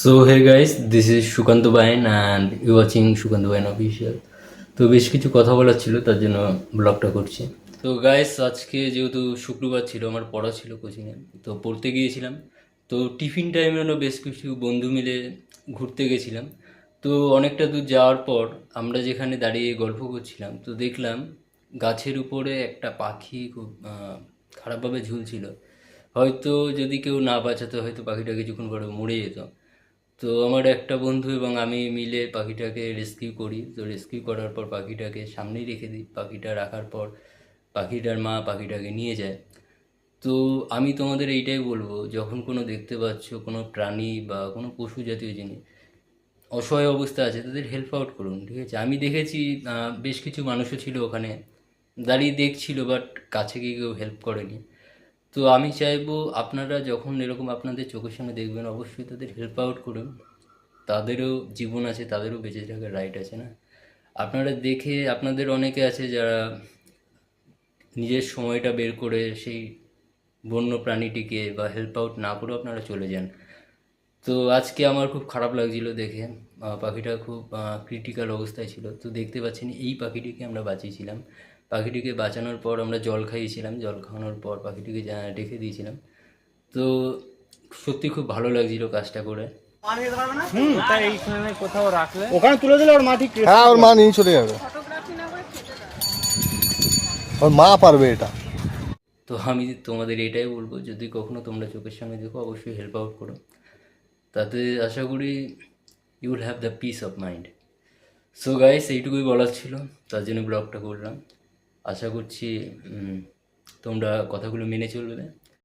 So hey guys this is Sukanta Bain and you watching Sukanta Bain official তো বেশ কিছু কথা বলার ছিল, তার জন্য ব্লগটা করছি। তো গাইস আজকে যেহেতু শুক্রবার ছিল, আমার পড়া ছিল কোচিংয়ে তো পড়তে গিয়েছিলাম। তো টিফিন টাইমে হলো বেশ কিছু বন্ধু মিলে ঘুরতে গেছিলাম। তো অনেকটা দূর যাওয়ার পর আমরা যেখানে দাঁড়িয়ে গল্প করছিলাম, তো দেখলাম গাছের উপরে একটা পাখি খুব খারাপভাবে ঝুলছিল। হয়তো যদি কেউ না বাঁচাতো, হয়তো পাখিটা কিছুক্ষণ পরে মরে যেত। তো আমার একটা বন্ধু এবং আমি মিলে পাখিটাকে রেস্কিউ করি। তো রেস্কিউ করার পর পাখিটাকে সামনেই রেখে দিই। পাখিটা রাখার পর পাখিটার মা পাখিটাকে নিয়ে যায়। তো আমি তোমাদের এইটাই বলব, যখন কোনো দেখতে পাচ্ছ কোনো প্রাণী বা কোনো পশু জাতীয় জিনিস, অসহায় অবস্থা আছে, তাদের হেল্প আউট করুন, ঠিক আছে? আমি দেখেছি বেশ কিছু মানুষও ছিল ওখানে। দাঁড়িয়ে দেখছিল বাট কাছে গিয়ে কেউ হেল্প করেনি। তো আমি চাইব আপনারা যখন এরকম আপনাদের চোখের সামনে দেখবেন, অবশ্যই তাদের হেল্প আউট করুন। তাদেরও জীবন আছে, তাদেরও বেঁচে থাকার রাইট আছে না? আপনারা দেখে আপনাদের অনেকে আছে যারা নিজের সময়টা বের করে সেই বন্য প্রাণীটিকে বা হেল্প আউট না করেও আপনারা চলে যান। তো আজকে আমার খুব খারাপ লাগছিল দেখে। পাখিটা খুব ক্রিটিক্যাল অবস্থায় ছিল। তো দেখতে পাচ্ছেন এই পাখিটিকে আমরা বাঁচিয়েছিলাম। পাখিটিকে বাঁচানোর পর আমরা জল খাইয়েছিলাম জল খাওয়ানোর পর পাখিটিকে রেখে দিয়েছিলাম। তো সত্যি খুব ভালো লাগছিল কাজটা করে। হুম তাই এইখানে কোথাও রাখলে। ওখানে তুলে দিলে ওর মা ঠিক হ্যাঁ ওর মা নিয়ে চলে যাবে। ওর মা পারবে এটা। তো আমি তোমাদের এটাই বলব যদি কখনো তোমরা চোখের সামনে দেখো অবশ্যই হেল্প আউট করো। তাতে আশা করি you will have the peace of mind so guys এইটুকুই বলার ছিল তার জন্য ব্লগটা করলাম। আশা করছি তোমরা কথাগুলো মেনে চলবে।